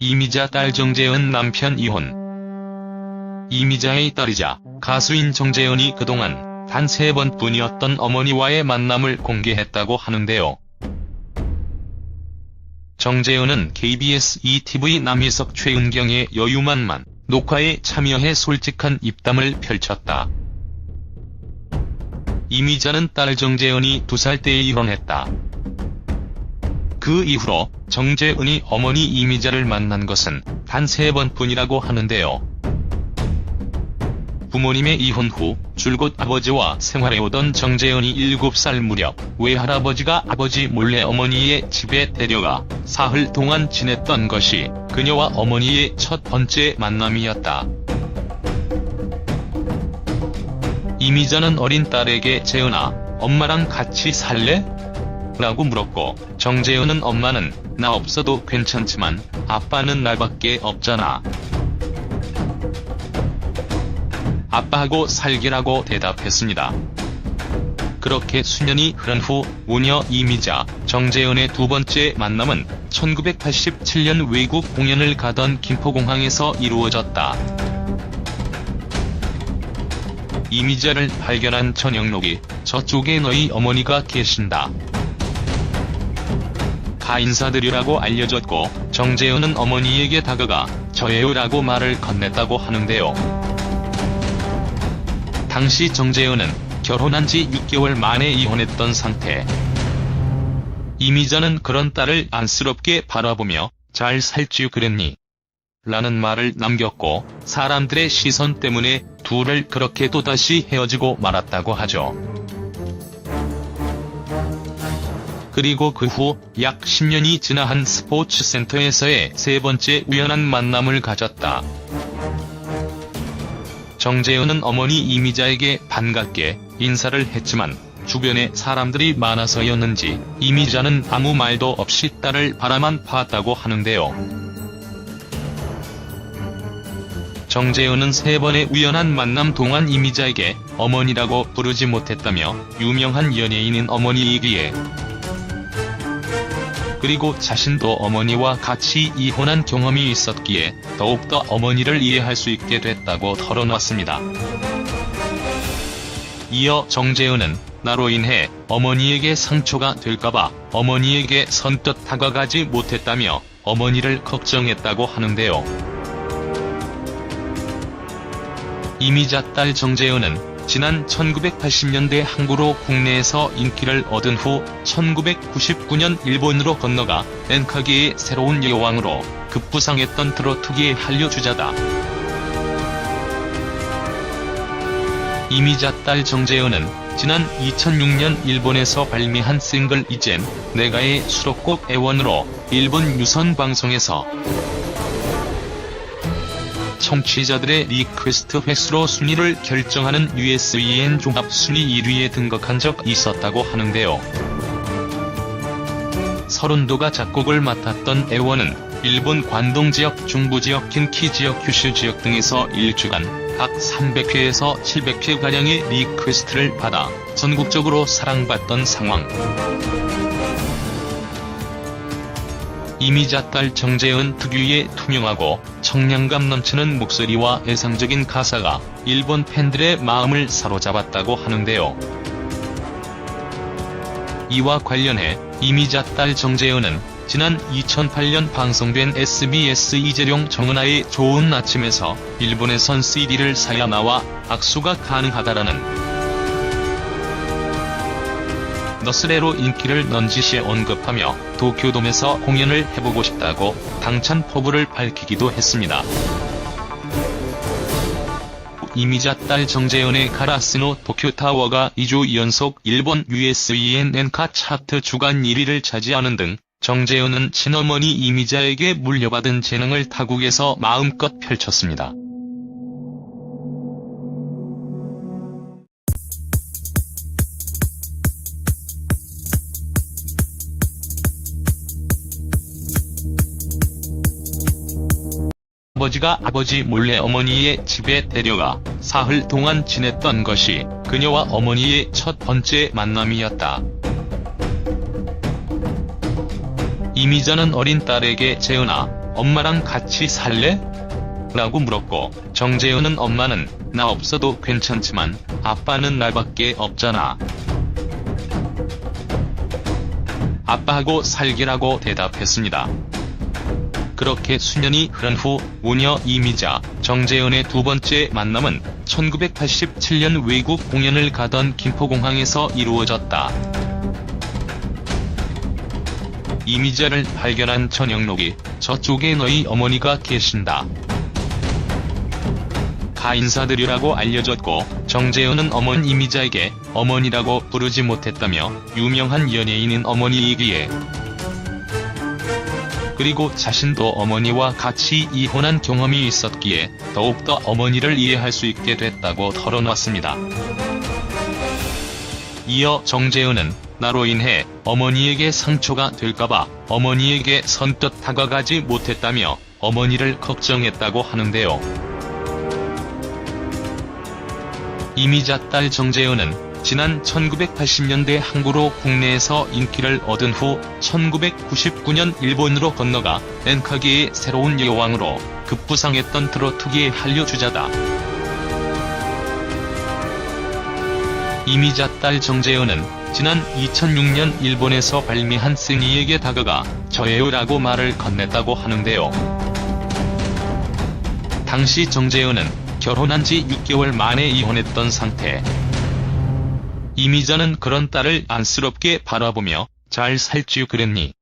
이미자 딸 정재은 남편 이혼. 이미자의 딸이자 가수인 정재은이 그동안 단 세 번뿐이었던 어머니와의 만남을 공개했다고 하는데요. 정재은은 KBS ETV 남희석 최은경의 여유만만 녹화에 참여해 솔직한 입담을 펼쳤다. 이미자는 딸 정재은이 두 살 때에 이혼했다. 그 이후로 정재은이 어머니 이미자를 만난 것은 단 세 번뿐이라고 하는데요. 부모님의 이혼 후 줄곧 아버지와 생활해오던 정재은이 7살 무렵 외할아버지가 아버지 몰래 어머니의 집에 데려가 사흘 동안 지냈던 것이 그녀와 어머니의 첫 번째 만남이었다. 이미자는 어린 딸에게 재은아, 엄마랑 같이 살래? 라고 물었고 정재은은 엄마는 나 없어도 괜찮지만 아빠는 나밖에 없잖아. 아빠하고 살기라고 대답했습니다. 그렇게 수년이 흐른 후 우녀 이미자, 정재은의 두 번째 만남은 1987년 외국 공연을 가던 김포공항에서 이루어졌다. 이미자를 발견한 전영록이 저쪽에 너희 어머니가 계신다. 가 인사드리라고 알려줬고 정재은은 어머니에게 다가가 저예요라고 말을 건넸다고 하는데요. 당시 정재은은 결혼한 지 6개월 만에 이혼했던 상태. 이미자는 그런 딸을 안쓰럽게 바라보며 잘 살지 그랬니? 라는 말을 남겼고 사람들의 시선 때문에 둘을 그렇게 또다시 헤어지고 말았다고 하죠. 그리고 그 후 약 10년이 지나 한 스포츠센터에서의 세 번째 우연한 만남을 가졌다. 정재은은 어머니 이미자에게 반갑게 인사를 했지만 주변에 사람들이 많아서였는지 이미자는 아무 말도 없이 딸을 바라만 봤다고 하는데요. 정재은은 세 번의 우연한 만남 동안 이미자에게 어머니라고 부르지 못했다며 유명한 연예인인 어머니이기에 그리고 자신도 어머니와 같이 이혼한 경험이 있었기에 더욱더 어머니를 이해할 수 있게 됐다고 털어놨습니다. 이어 정재은은 나로 인해 어머니에게 상처가 될까봐 어머니에게 선뜻 다가가지 못했다며 어머니를 걱정했다고 하는데요. 이미자 딸 정재은은 지난 1980년대 항구로 국내에서 인기를 얻은 후 1999년 일본으로 건너가 엔카계의 새로운 여왕으로 급부상했던 트로트계의 한류 주자다. 이미자 딸 정재은은 지난 2006년 일본에서 발매한 싱글 이젠 내가의 수록곡 애원으로 일본 유선 방송에서 청취자들의 리퀘스트 횟수로 순위를 결정하는 USEN 종합 순위 1위에 등극한 적 있었다고 하는데요. 서른도가 작곡을 맡았던 애원은 일본 관동 지역, 중부 지역, 긴키 지역, 규슈 지역 등에서 일주간 각 300회에서 700회가량의 리퀘스트를 받아 전국적으로 사랑받던 상황. 이미자 딸 정재은 특유의 투명하고 청량감 넘치는 목소리와 애상적인 가사가 일본 팬들의 마음을 사로잡았다고 하는데요. 이와 관련해 이미자 딸 정재은은 지난 2008년 방송된 SBS 이재룡 정은아의 좋은 아침에서 일본에선 CD를 사야 나와 악수가 가능하다라는 너스레로 인기를 넌지시에 언급하며 도쿄돔에서 공연을 해보고 싶다고 당찬 포부를 밝히기도 했습니다. 이미자 딸 정재은의 가라스노 도쿄타워가 2주 연속 일본 USEN 엔카 차트 주간 1위를 차지하는 등 정재은은 친어머니 이미자에게 물려받은 재능을 타국에서 마음껏 펼쳤습니다. 아버지가 아버지 몰래 어머니의 집에 데려가 사흘 동안 지냈던 것이 그녀와 어머니의 첫 번째 만남이었다. 이미자는 어린 딸에게 재은아, 엄마랑 같이 살래? 라고 물었고 정재현은 엄마는 나 없어도 괜찮지만 아빠는 나밖에 없잖아. 아빠하고 살기라고 대답했습니다. 그렇게 수년이 흐른 후 우녀 이미자, 정재현의 두 번째 만남은 1987년 외국 공연을 가던 김포공항에서 이루어졌다. 이미자를 발견한 전영록이 저쪽에 너희 어머니가 계신다. 가 인사드리라고 알려줬고 정재현은 어머니 이미자에게 어머니라고 부르지 못했다며 유명한 연예인인 어머니이기에 그리고 자신도 어머니와 같이 이혼한 경험이 있었기에 더욱더 어머니를 이해할 수 있게 됐다고 털어놨습니다. 이어 정재은은 나로 인해 어머니에게 상처가 될까봐 어머니에게 선뜻 다가가지 못했다며 어머니를 걱정했다고 하는데요. 이미자 딸 정재은은 지난 1980년대 항구로 국내에서 인기를 얻은 후 1999년 일본으로 건너가 엔카계의 새로운 여왕으로 급부상했던 트로트계의 한류 주자다. 이미자 딸 정재은은 지난 2006년 일본에서 발매한 승희에게 다가가 저예요라고 말을 건넸다고 하는데요. 당시 정재은은 결혼한 지 6개월 만에 이혼했던 상태. 이미자는 그런 딸을 안쓰럽게 바라보며 잘 살지 그랬니?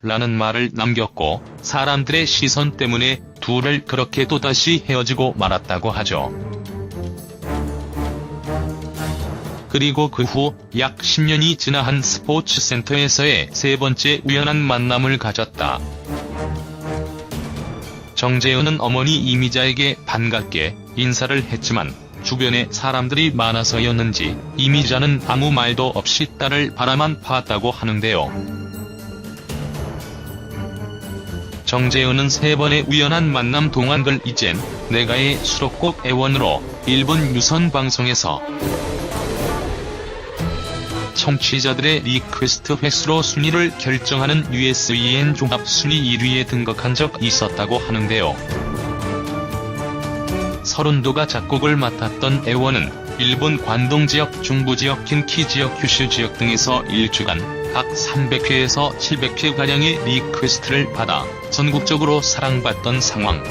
라는 말을 남겼고 사람들의 시선 때문에 둘을 그렇게 또다시 헤어지고 말았다고 하죠. 그리고 그 후 약 10년이 지나 한 스포츠 센터에서의 세 번째 우연한 만남을 가졌다. 정재현은 어머니 이미자에게 반갑게 인사를 했지만 주변에 사람들이 많아서였는지 이미자는 아무 말도 없이 딸을 바라만 봤다고 하는데요. 정재현은 세 번의 우연한 만남 동안 글 이젠 내가의 수록곡 애원으로 일본 유선 방송에서 청취자들의 리퀘스트 횟수로 순위를 결정하는 USEN 종합 순위 1위에 등극한 적 있었다고 하는데요. 서른도가 작곡을 맡았던 애원은 일본 관동 지역, 중부 지역, 긴키 지역, 규슈 지역 등에서 일주간 각 300회에서 700회가량의 리퀘스트를 받아 전국적으로 사랑받던 상황.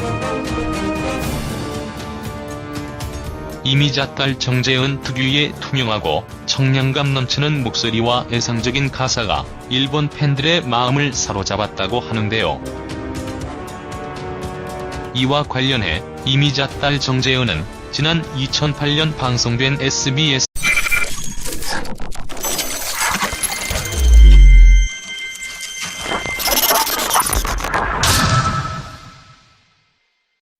이미자 딸 정재은 특유의 투명하고 청량감 넘치는 목소리와 애상적인 가사가 일본 팬들의 마음을 사로잡았다고 하는데요. 이와 관련해 이미자 딸 정재은은 지난 2008년 방송된 SBS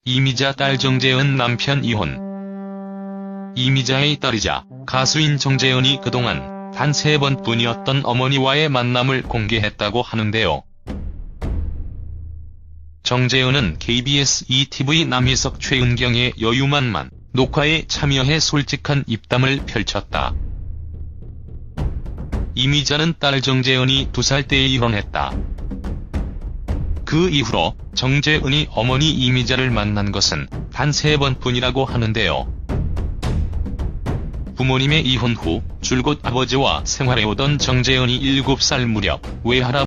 이미자 딸 정재은 남편 이혼 이미자의 딸이자 가수인 정재은이 그동안 단 세 번뿐이었던 어머니와의 만남을 공개했다고 하는데요. 정재은은 KBS ETV 남희석 최은경의 여유만만 녹화에 참여해 솔직한 입담을 펼쳤다. 이미자는 딸 정재은이 두 살때 이혼했다. 그 이후로 정재은이 어머니 이미자를 만난 것은 단 세 번뿐이라고 하는데요. 부모님의 이혼 후 줄곧 아버지와 생활해오던 정재은이 7살 무렵 외할아